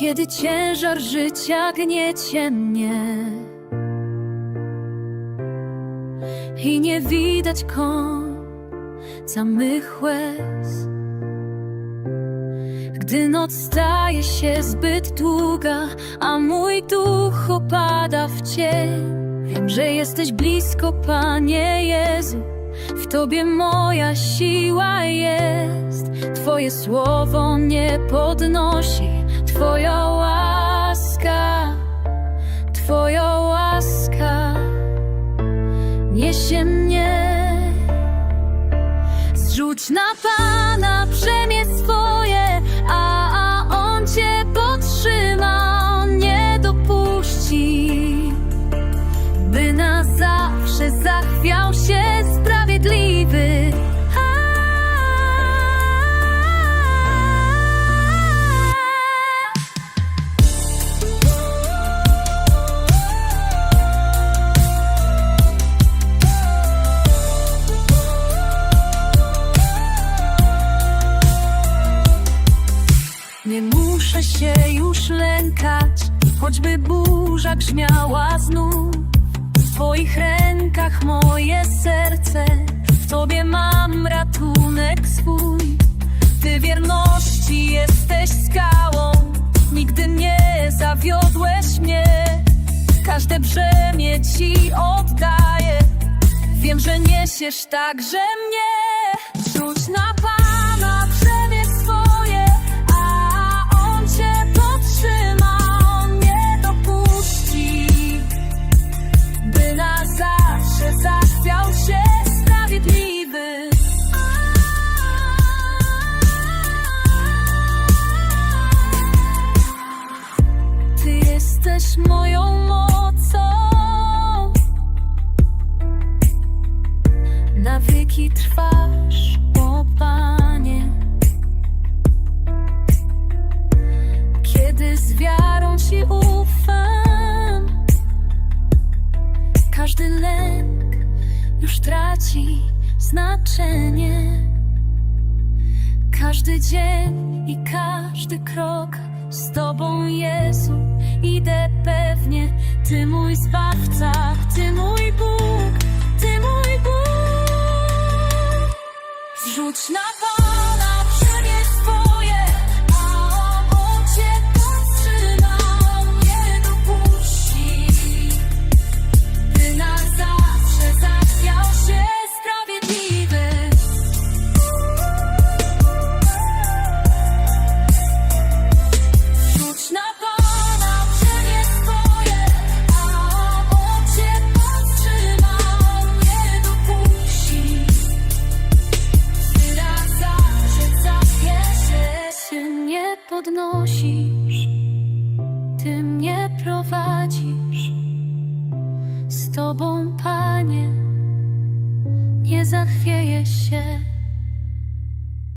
Kiedy ciężar życia gniecie mnie. I nie widać końca mych łez Gdy noc staje się zbyt długa A mój duch opada w cień. Wiem, że jesteś blisko, Panie Jezu. W Tobie moja siła jest. Twoje słowo nie podnosi Twoja łaska Twoja łaska Niesie mnie. Zrzuć na Pana brzemię swoje, a, a On Cię podtrzyma, On nie dopuści, by na zawsze zachwiał się się już lękać, choćby burza grzmiała znów. W Twoich rękach moje serce, w Tobie mam ratunek swój. Ty wierności jesteś skałą, nigdy nie zawiodłeś mnie. Każde brzemię Ci oddaję, wiem, że niesiesz także mnie. Rzuć na Pana brzemię zachwiał się sprawiedliwy. Znaczenie. Każdy dzień i każdy krok z Tobą, Jezu, idę pewnie. Ty mój Zbawca, Ty mój Bóg, Ty mój Bóg. Rzuć na podnosisz, Ty mnie prowadzisz, z Tobą, Panie, nie zachwieję się.